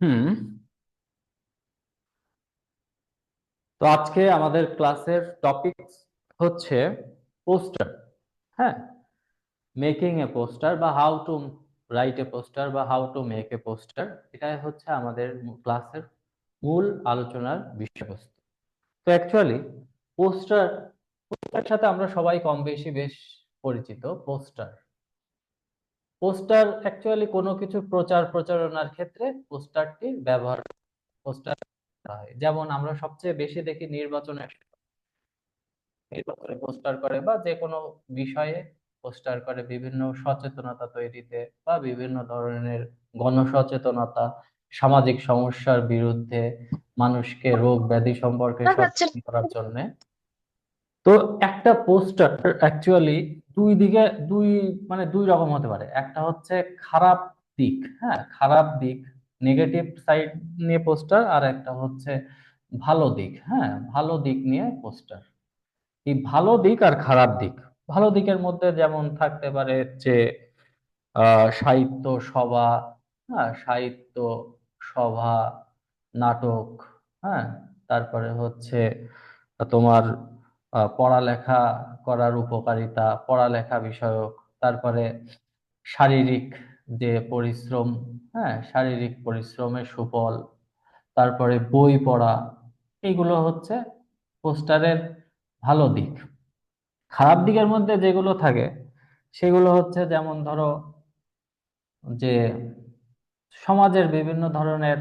হুম। তো আজকে আমাদের ক্লাসের টপিক হচ্ছে পোস্টার হ্যাঁ? মেকিং এ পোস্টার বা how to write a poster বা how to make a poster এটাই হচ্ছে আমাদের ক্লাসের মূল আলোচনার বিষয়বস্তু। তো অ্যাকচুয়ালি পোস্টার পোস্টার সাথে আমরা সবাই কম বেশি বেশ পরিচিত পোস্টার পোস্টার অ্যাকচুয়ালি কোনো কিছু প্রচার প্রচারণার ক্ষেত্রে পোস্টারটি ব্যবহার পোস্টার হয়। যেমন আমরা সবচেয়ে বেশি দেখি নির্বাচনের নির্বাচনে পোস্টার করে বা যে কোনো বিষয়ে পোস্টার করে বিভিন্ন সচেতনতা তৈরিতে বা বিভিন্ন ধরনের গণসচেতনতা সামাজিক সমস্যার বিরুদ্ধে মানুষকে রোগ ব্যাধি সম্পর্কে সচেতন করার জন্য। তো একটা পোস্টার অ্যাকচুয়ালি দুই দিকে, দুই মানে দুই রকম হতে পারে। একটা হচ্ছে খারাপ দিক হ্যাঁ? খারাপ দিক নেগেটিভ সাইড নিয়ে পোস্টার আর একটা হচ্ছে ভালো দিক হ্যাঁ? ভালো দিক নিয়ে পোস্টার এই ভালো দিক আর খারাপ দিক। ভালো দিকের মধ্যে যেমন থাকতে পারে যে সাহিত্য সভা হ্যাঁ? সাহিত্য সভা, নাটক হ্যাঁ? তারপরে হচ্ছে তোমার পড়ালেখা করার উপকারিতা, পড়ালেখা বিষয়ক, তারপরে শারীরিক যে পরিশ্রম হ্যাঁ শারীরিক পরিশ্রমের সুফল, তারপরে বই পড়া এইগুলো হচ্ছে পোস্টারের ভালো দিক। খারাপ দিকের মধ্যে যেগুলো থাকে, সেগুলো হচ্ছে যেমন ধরো যে সমাজের বিভিন্ন ধরনের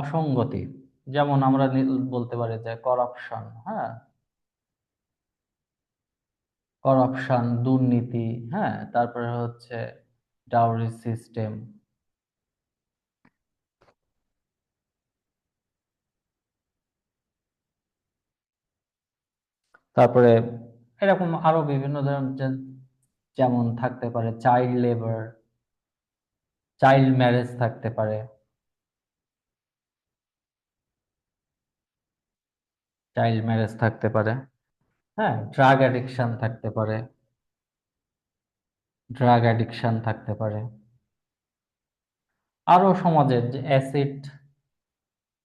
অসঙ্গতি, যেমন আমরা বলতে পারি যে করাপশন হ্যাঁ করাপশন দুর্নীতি হ্যাঁ? তারপরে হচ্ছে ডাউরি সিস্টেম তারপরে এরকম আরও বিভিন্ন ধরনের যেমন থাকতে পারে চাইল্ড লেবার চাইল্ড ম্যারেজ থাকতে পারে। চাইল্ড ম্যারেজ থাকতে পারে। হ্যাঁ ড্রাগ অ্যাডিকশন থাকতে পারে। ড্রাগ অ্যাডিকশন থাকতে পারে। আরও সমাজের যে অ্যাসিড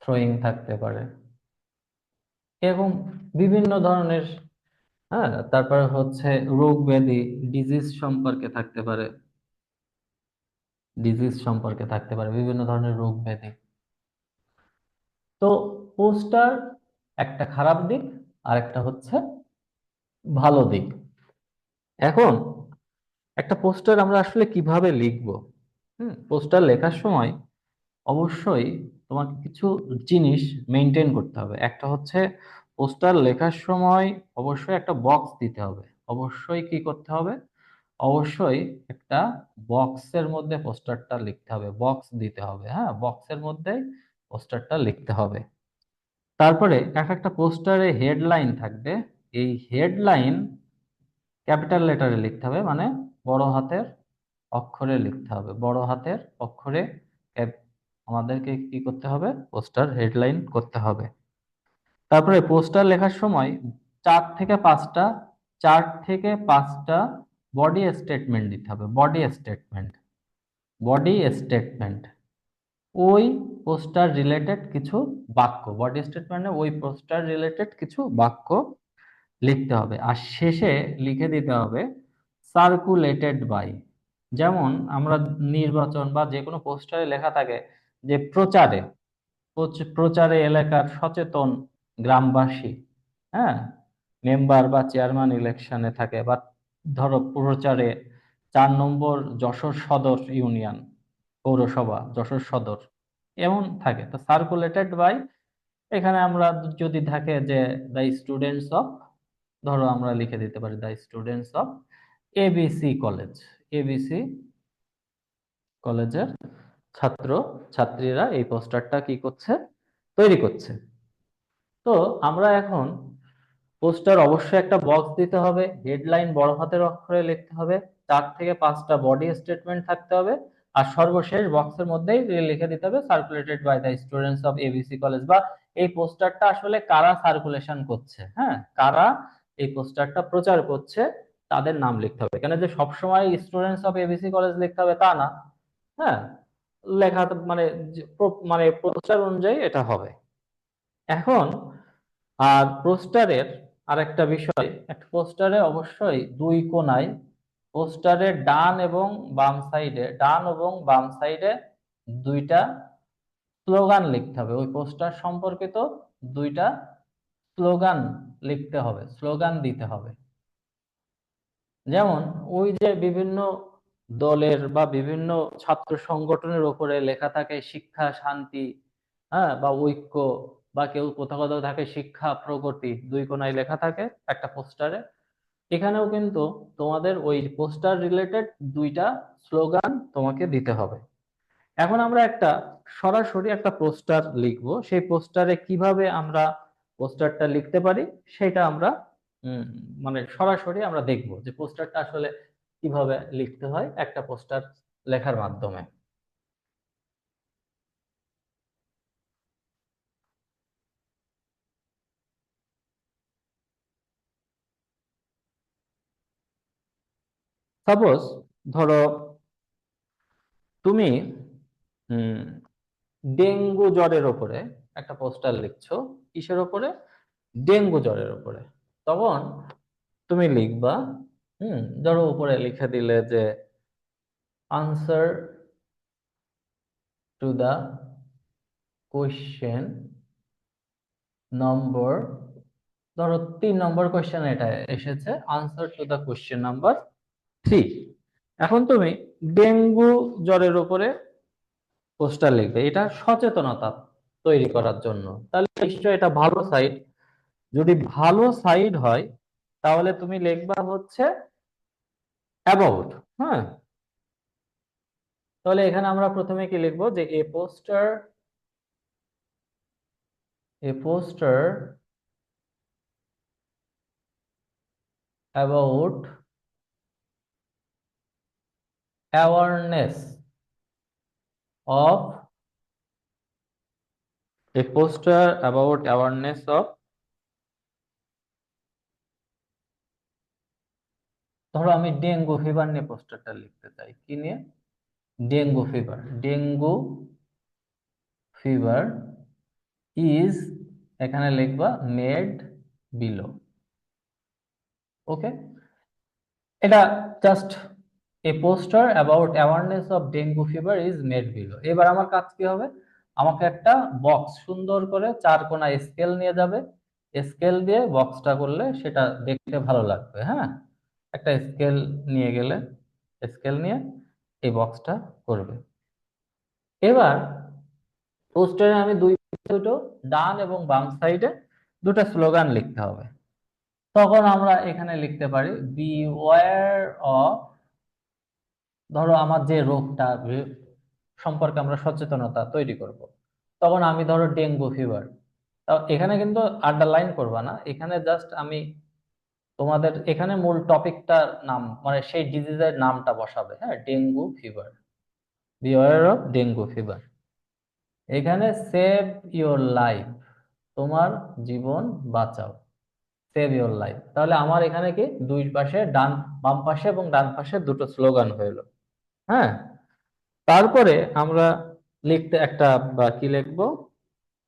থ্রোয়িং থাকতে পারে। এরকম বিভিন্ন ধরনের হ্যাঁ তারপরে হচ্ছে রোগ ব্যাধি ডিজিজ সম্পর্কে থাকতে পারে। ডিজিজ সম্পর্কে থাকতে পারে, বিভিন্ন ধরনের রোগ ব্যাধি। তো পোস্টার একটা খারাপ দিক আর একটা হচ্ছে ভালো দিক। এখন একটা পোস্টার আমরা আসলে কীভাবে লিখব? হুম, পোস্টার লেখার সময় অবশ্যই তোমাকে কিছু জিনিস মেনটেন করতে হবে। একটা হচ্ছে পোস্টার লেখার সময় অবশ্যই একটা বক্স দিতে হবে। অবশ্যই কি করতে হবে? অবশ্যই একটা বক্সের মধ্যে পোস্টারটা লিখতে হবে। বক্স দিতে হবে হ্যাঁ? বক্সের মধ্যে পোস্টারটা লিখতে হবে। তারপরে এক একটা পোস্টারে হেডলাইন থাকবে। এই হেডলাইন ক্যাপিটাল লেটারে লিখতে হবে মানে বড় হাতের অক্ষরে লিখতে হবে। বড় হাতের অক্ষরে আমাদেরকে কি করতে হবে? পোস্টার হেডলাইন করতে হবে। তারপরে পোস্টার লেখার সময় চার থেকে পাঁচটা, চার থেকে পাঁচটা বডি স্টেটমেন্ট দিতে হবে। বডি স্টেটমেন্ট বডি স্টেটমেন্ট ওই পোস্টার রিলেটেড কিছু বাক্য বডি স্টেটমেন্টে ওই পোস্টার রিলেটেড কিছু বাক্য লিখতে হবে। আর শেষে লিখে দিতে হবে সার্কুলেটেড বাই যেমন আমরা নির্বাচন বা যে কোনো পোস্টারে লেখা থাকে যে প্রচারে প্রচারে এলাকার সচেতন গ্রামবাসী হ্যাঁ? মেম্বার বা চেয়ারম্যান ইলেকশনে থাকে বা ধরো প্রচারে চার নম্বর যশোর সদর ইউনিয়ন, পৌরসভা, যশোর সদর, এমন থাকে। তো সার্কুলেটেড বাই এখানে আমরা যদি থাকে যে দ্য স্টুডেন্টস অফ ধরো আমরা লিখে দিতে পারি the students of ABC college ABC কলেজের ছাত্র, ছাত্রীরা এই পোস্টারটা কি করছে? তৈরি করছে। তো আমরা এখন পোস্টার অবশ্যই একটা বক্স দিতে হবে হেডলাইন বড় হাতের অক্ষরে লিখতে হবে, চার থেকে পাঁচটা বডি স্টেটমেন্ট থাকতে হবে, আর সর্বশেষ বক্সের মধ্যেই লিখে দিতে হবে circulated by the students of ABC college বা এই পোস্টারটা আসলে কারা সার্কুলেশন করছে হ্যাঁ? কারা এই পোস্টারটা প্রচার করছে, তাদের নাম লিখতে হবে। কেন যে সবসময় স্টুডেন্টস অফ এবিসি কলেজ লিখতে হবে তা না। হ্যাঁ? লেখা মানে মানে পোস্টার অনুযায়ী এটা হবে। এখন, আর পোস্টারের আরেকটা বিষয়, একটা পোস্টারে অবশ্যই দুই কোনায় পোস্টারের ডান এবং বাম সাইডে ডান এবং বাম সাইডে দুইটা স্লোগান লিখতে হবে। ওই পোস্টার সম্পর্কিত দুইটা স্লোগান লিখতে হবে, স্লোগান দিতে হবে। যেমন ওই যে বিভিন্ন দলের বা বিভিন্ন ছাত্র সংগঠনের উপরে লেখা থাকে শিক্ষা, শান্তি হ্যাঁ বা ঐক্য, বা কেউ কোথাও কোথাও থাকে শিক্ষা, প্রগতি, দুই কোনায় লেখা থাকে একটা পোস্টারে। এখানেও কিন্তু তোমাদের ওই পোস্টার রিলেটেড দুইটা স্লোগান তোমাকে দিতে হবে। এখন আমরা একটা সরাসরি একটা পোস্টার লিখব। সেই পোস্টারে কীভাবে আমরা পোস্টারটা লিখতে পারি, সেটা আমরা মানে সরাসরি আমরা দেখব যে পোস্টারটা আসলে কীভাবে লিখতে হয় একটা পোস্টার লেখার মাধ্যমে। সাপোজ ধরো, তুমি ডেঙ্গু জ্বরের ওপরে একটা পোস্টার লিখছো, কিসের ওপরে? ডেঙ্গু জ্বরের ওপরে। তখন তুমি লিখবা, হুম, ধরো উপরে লিখে দিলে যে answer to the question number ধরো তিন নম্বর কোয়েশ্চেন এটা এসেছে answer to the question number three এখন তুমি ডেঙ্গু জ্বরের উপরে পোস্টার লিখবে। এটা সচেতনতা। তৈরি করার জন্য। তাহলে নিশ্চয় এটা ভালো সাইড যদি ভালো সাইড হয়, তাহলে তুমি লিখবা হচ্ছে অ্যাবাউট হ্যাঁ? তাহলে এখানে আমরা প্রথমে কি লিখব? যে a poster a poster about awareness of a poster about awareness of ধরো আমি ডেঙ্গু ফিভার নিয়ে পোস্টারটা লিখতে চাই। কি নিয়ে? Dengue fever dengue fever is এখানে লিখবা মেড বিলো ওকে এটা just a poster about awareness of dengue fever is made below এবার আমার কাজ কি হবে? আমাকে একটা বক্স সুন্দর করে চার কোনা স্কেল নিয়ে যাবে। স্কেল দিয়ে বক্সটা করলে সেটা দেখতে ভালো লাগবে হ্যাঁ? একটা স্কেল নিয়ে গেলে স্কেল নিয়ে এই বক্সটা করবে। এবার পোস্টারে আমি দুই দুটো ডান এবং বাম সাইডে দুটো স্লোগান লিখতে হবে। তখন আমরা এখানে লিখতে পারি বি ওয়ার অফ ধরো আমার যে রোগটা সম্পর্কে আমরা সচেতনতা তৈরি করব। তখন আমি ধরো ডেঙ্গু ফিভার এখানে কিন্তু আন্ডারলাইন করবা না। এখানে জাস্ট আমি তোমাদের, এখানে মূল টপিকটার নাম মানে সেই ডিজিজের নামটা বসাবে হ্যাঁ dengue fever be of dengue fever এখানে সেভ ইওর লাইফ তোমার জীবন বাঁচাও। সেভ ইওর লাইফ তাহলে আমার এখানে কি, দুই পাশে, ডান বাম পাশে এবং ডান পাশে দুটো স্লোগান হইল। হ্যাঁ? তারপরে আমরা লিখতে একটা কি লিখব?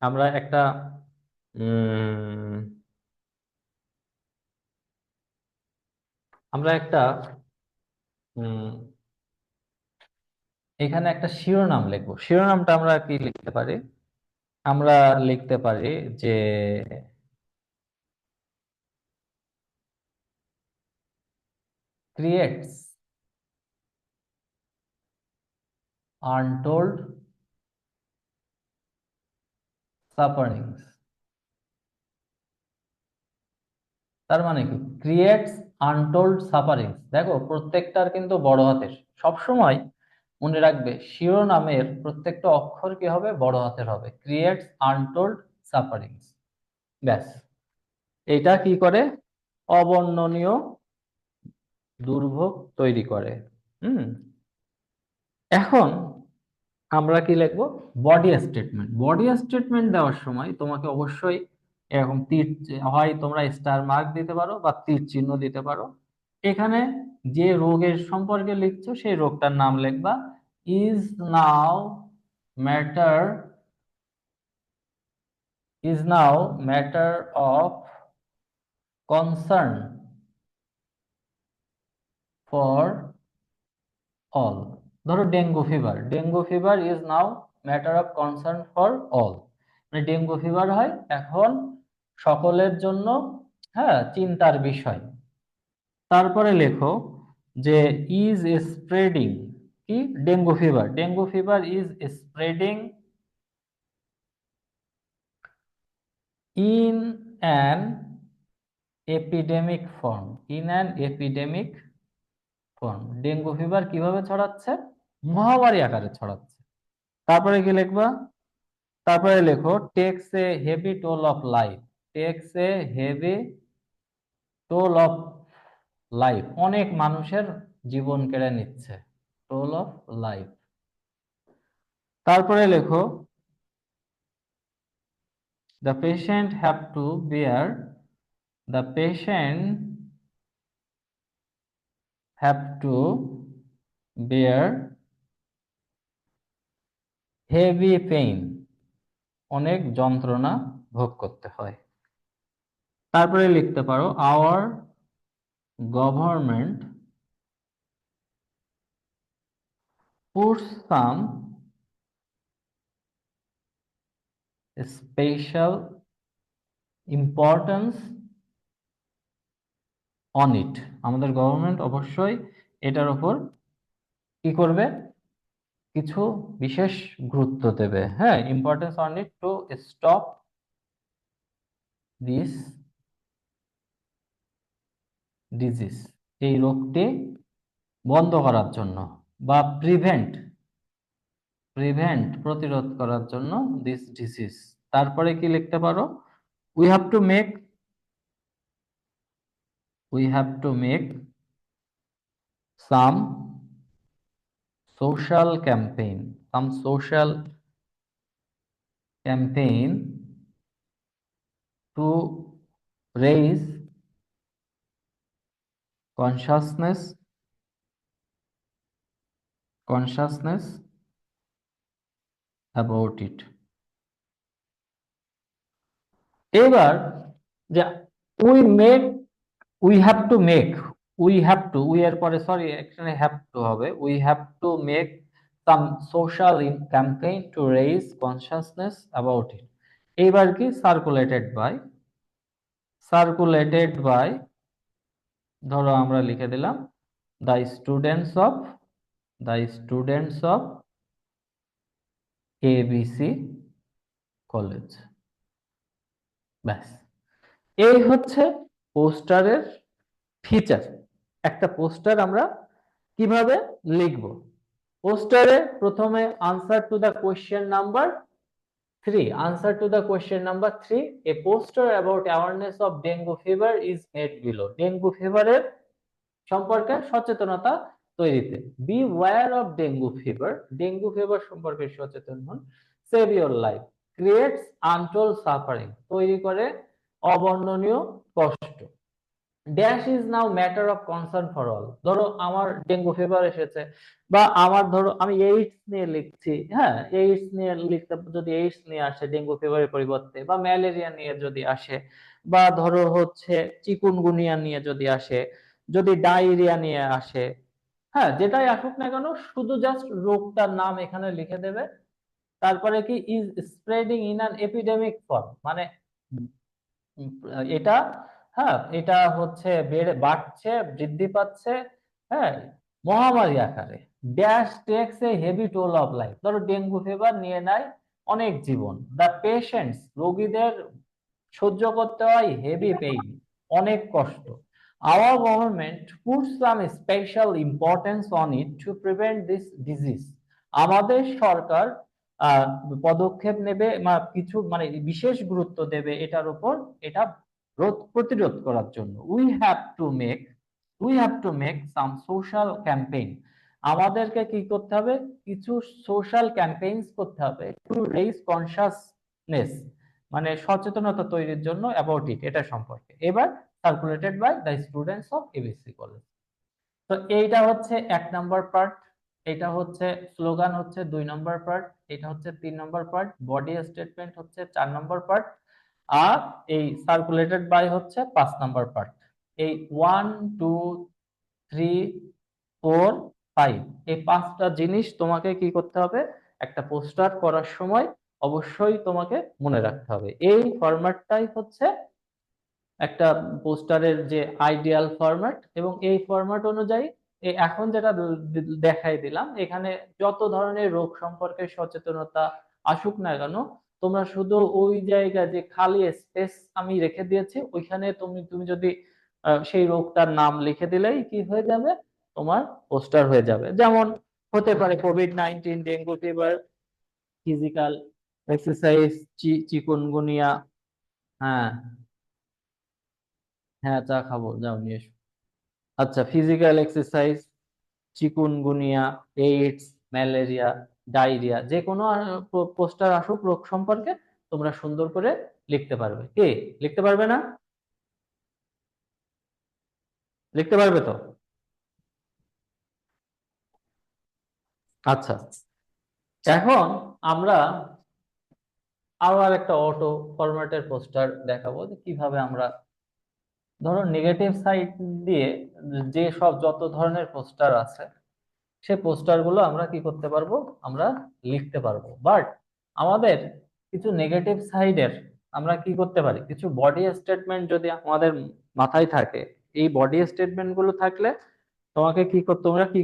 আমরা একটা আমরা একটা এখানে একটা শিরোনাম লিখব। শিরোনামটা আমরা কি লিখতে পারি? আমরা লিখতে পারি যে ক্রিয়েটস untold sufferings তার মানে কি? ক্রিয়েটস আনটোল্ড সাফারিংস দেখো, প্রত্যেকটার কিন্তু বড় হাতের। সব সময় মনে রাখবে, শিরোনামের প্রত্যেকটা অক্ষর কি হবে? বড় হাতের হবে। ক্রিয়েটস আনটোল্ড সাফারিংস ব্যাস। এটা কি করে? অবর্ণনীয় দুর্ভোগ তৈরি করে। হুম? এখন আমরা কি লিখব? বডি স্টেটমেন্ট বডি স্টেটমেন্ট দেওয়ার সময় তোমাকে অবশ্যই এরকম তীর হয় তোমরা স্টার মার্ক দিতে পারো বা তীর চিহ্ন দিতে পারো। এখানে যে রোগের সম্পর্কে লিখছো সেই রোগটার নাম লিখবা। Is now matter is now matter of concern for all ধরো dengue fever dengue fever is now matter of concern for all মানে ডেঙ্গু ফিভার হয় এখন সকলের জন্য হ্যাঁ চিন্তার বিষয়। তারপরে লেখো যে ইজ স্প্রেডিং কি? Dengue fever dengue fever is spreading in an epidemic form in an epidemic form dengue fever কীভাবে ছড়াচ্ছে? মহামারী আকারে ছড়াচ্ছে। তারপরে কি লিখবা? তারপরে লেখো takes a heavy toll of life takes a heavy toll of life অনেক মানুষের জীবন কেড়ে নিচ্ছে। টোল অফ লাইফ তারপরে লেখো, the patient have to bear, the patient have to bear heavy pain অনেক যন্ত্রণা ভোগ করতে হয়। তারপরে লিখতে পারো our government puts special importance on it. আমাদের গভর্নমেন্ট অবশ্যই এটার উপর কি করবে? কিছু বিশেষ গুরুত্ব দেবে। হ্যাঁ importance on it to stop this disease এই রোগটি বন্ধ করার জন্য বা প্রিভেন্ট প্রিভেন্ট প্রতিরোধ করার জন্য দিস ডিজিজ তারপরে কি লিখতে পারো? We have to make we have to make some social campaign some social campaign to raise consciousness consciousness about it এবার যে we make we have to make we have to we এর পরে sorry এখানে have to হবে। We have to make some social campaign to raise consciousness about it এইবার কি? Circulated by circulated by ধরো আমরা লিখে দিলাম the students of the students of ABC college ব্যাস। এই হচ্ছে পোস্টারের ফিচার একটা পোস্টার আমরা কীভাবে লিখব? পোস্টারে প্রথমে answer to the question number three answer to the question number three a poster about awareness of dengue fever is made below dengue ফিভারের সম্পর্কে সচেতনতা তৈরিতে। Beware of dengue fever dengue fever সম্পর্কে সচেতন হন। Save your life creates untold suffering তৈরি করে অবর্ণনীয় কষ্ট। Dash is now matter of concern for all ধরো আমার ডেঙ্গু ফিভার এসেছে বা আমার ধরো আমি এইডস নিয়ে লিখছি হ্যাঁ? এইডস নিয়ে লিখতে, যদি এইডস নিয়ে আসে, ডেঙ্গু ফিভারের পরিবর্তে বা ম্যালেরিয়া নিয়ে যদি আসে বা ধরো হচ্ছে চিকুনগুনিয়া নিয়ে যদি আসে, যদি ডায়রিয়া নিয়ে আসে হ্যাঁ? যেটাই আসুক না কেন, শুধু জাস্ট রোগটার নাম এখানে লিখে দেবে। তারপরে কি is spreading in an epidemic form মানে এটা হ্যাঁ এটা হচ্ছে বেড়ে বাড়ছে, বৃদ্ধি পাচ্ছে হ্যাঁ মহামারী আকারে। Dash takes a heavy toll of life ধরো ডেঙ্গু ফিভার নিয়ে নেয় অনেক জীবন। দ্য পেশেন্টস রোগীদের সহ্য করতে হয় হেভি পেইন অনেক কষ্ট। Our government put some special importance on it to prevent this disease আমাদের সরকার পদক্ষেপ নেবে কিছু মানে বিশেষ গুরুত্ব দেবে এটার উপর। এটা রোধ প্রতিরোধ করার জন্য। We have to make we have to make some social campaign আমাদেরকে কি করতে হবে? কিছু সোশ্যাল ক্যাম্পেইনস করতে হবে। টু রেইজ কনসাসনেস মানে সচেতনতা তৈরির জন্য অ্যাবাউট ইট এটা সম্পর্কে। এবার circulated by the students of ABC college তো এইটা হচ্ছে এক নাম্বার পার্ট এটা হচ্ছে স্লোগান হচ্ছে দুই নম্বর পার্ট এটা হচ্ছে তিন নম্বর পার্ট বডি স্টেটমেন্ট হচ্ছে চার নম্বর পার্ট আর এই সার্কুলেটেড বাই হচ্ছে পাঁচ নম্বর পার্ট এই one two three four five এই পাঁচটা জিনিস তোমাকে কি করতে হবে? একটা পোস্টার করার সময় অবশ্যই তোমাকে মনে রাখতে হবে। এই ফরম্যাটটাই হচ্ছে একটা পোস্টারের যে আইডিয়াল ফরম্যাট এবং এই ফরম্যাট অনুযায়ী এখন যেটা দেখাই দিলাম, এখানে যত ধরনের রোগ সম্পর্কে সচেতনতা আসুক না কেন তোমরা শুধু ওই জায়গা যে খালি স্পেস আমি রেখে দিয়েছি, ওইখানে তুমি তুমি যদি সেই রোগটার নাম লিখে দিলেই কি হয়ে যাবে? তোমার পোস্টার হয়ে যাবে। যেমন হতে পারে COVID nineteen dengue fever physical exercise chikungunya হ্যাঁ। হ্যাঁ চা খাব, যাও, নিয়ে এসো। আচ্ছা physical exercise chikungunya AIDS malaria diarrhoea যে কোনো পোস্টার আসুক রোগ সম্পর্কে, তোমরা সুন্দর করে লিখতে পারবে। কে? লিখতে পারবে না? লিখতে পারবে তো? আচ্ছা। এখন আমরা আরও আর একটা অটো ফরম্যাটের পোস্টার দেখাবো যে কীভাবে আমরা, ধরো নেগেটিভ সাইড দিয়ে যে সব যত ধরনের পোস্টার আছে সেই পোস্টারগুলো আমরা কি করতে পারব? আমরা লিখতে পারব। বাট আমাদের কিছু নেগেটিভ সাইডের আমরা কি করতে পারি? কিছু বডি স্টেটমেন্ট যদি আমাদের মাথায় থাকে, এই বডি স্টেটমেন্টগুলো থাকলে তোমাকে কি করতে তোমরা কি